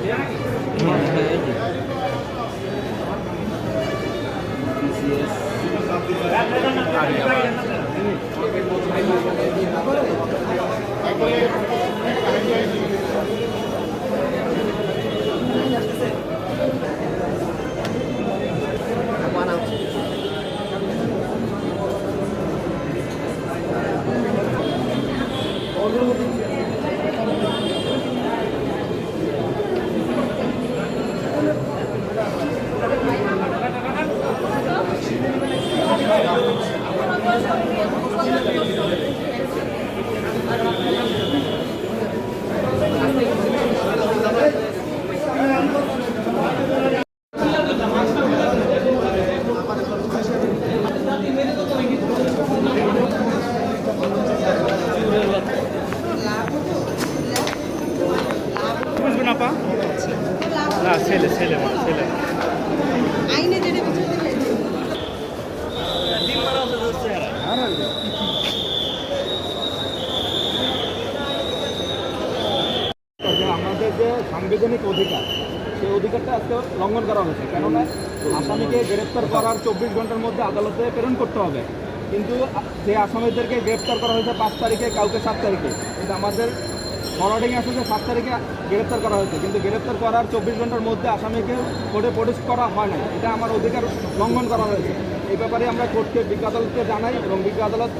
বুঝবেন না ছেলে ছেলে মা ছেলে আইনে যেটা কিছু দিলে যে আমাদের যে সাংবিধানিক অধিকার, সেই অধিকারটা আজকে লঙ্ঘন করা হয়েছে। কেননা আসামিকে গ্রেপ্তার করার চব্বিশ ঘণ্টার মধ্যে আদালতে প্রেরণ করতে হবে। কিন্তু যে আসামিদেরকে গ্রেপ্তার করা হয়েছে পাঁচ তারিখে, কাউকে সাত তারিখে। কিন্তু আমাদের ফরওয়ার্ডিং যে সাত তারিখে গ্রেপ্তার করা হয়েছে, কিন্তু গ্রেপ্তার করার চব্বিশ ঘণ্টার মধ্যে আসামিকে কোর্টে প্রডিউস করা হয় না এটা আমার অধিকার লঙ্ঘন করা হয়েছে। এই ব্যাপারে আমরা কোর্টকে বিজ্ঞ আদালতকে জানাই এবং বিজ্ঞ আদালত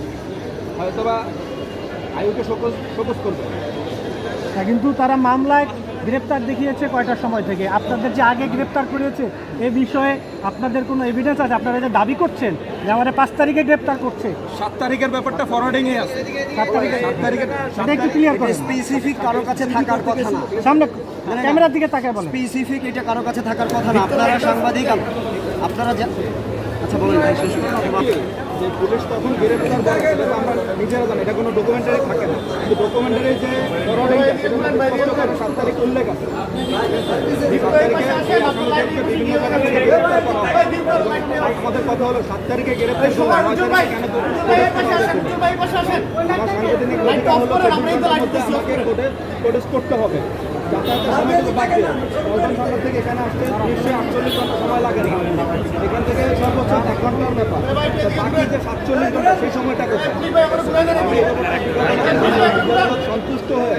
হয়তোবা আয়ুকে শোকজ শোকজ করবে। কিন্তু তারা মামলায় গ্রেপ্তার দেখিয়েছে কয়টার সময় থেকে? আপনাদের যে আগে গ্রেপ্তার করেছে এ বিষয়ে আপনাদের কোনো এভিডেন্স আছে? আপনারা যে দাবি করছেন যে আমাদের পাঁচ তারিখে গ্রেপ্তার করছে? সাত তারিখের ব্যাপারটা ফরওয়ার্ডিং এ আছে। সাত তারিখে সাত তারিখের সেটা একটু ক্লিয়ার করেন। স্পেসিফিক কারও কাছে থাকার কথা না। সামনে ক্যামেরার দিকে তাকায় বলেন। স্পেসিফিক এটা কারও কাছে থাকার কথা না। আপনারা সাংবাদিক আপনারা যা আচ্ছা বলেন ভাই শেষ যে পুলিশ তখন গ্রেপ্তার করে আমরা নিজেরা জানি এটা কোনো ডকুমেন্টারি থাকে না। কিন্তু ডকুমেন্টারি যে ফরওয়ার্ডিংটা সেটা স্পষ্ট করে সাত তারিখ উল্লেখ আছে এই সাত তারিখে এই আসামিদেরকে বিভিন্ন জায়গা থেকে গ্রেপ্তার করা হয়। এবং আমাদের কথা হলো সাত তারিখে গ্রেপ্তার প্রোটেস্ট করতে হবে। যাতায়াতের থেকে এখানে আসতে নিশ্চয়ই আটচল্লিশ ঘণ্টা সময় লাগে না। এখান থেকে সর্বোচ্চ এক ঘণ্টার ব্যাপার। বাকি যে সাতচল্লিশ ঘণ্টা সেই সময়টা কোথায়? সন্তুষ্ট হয়ে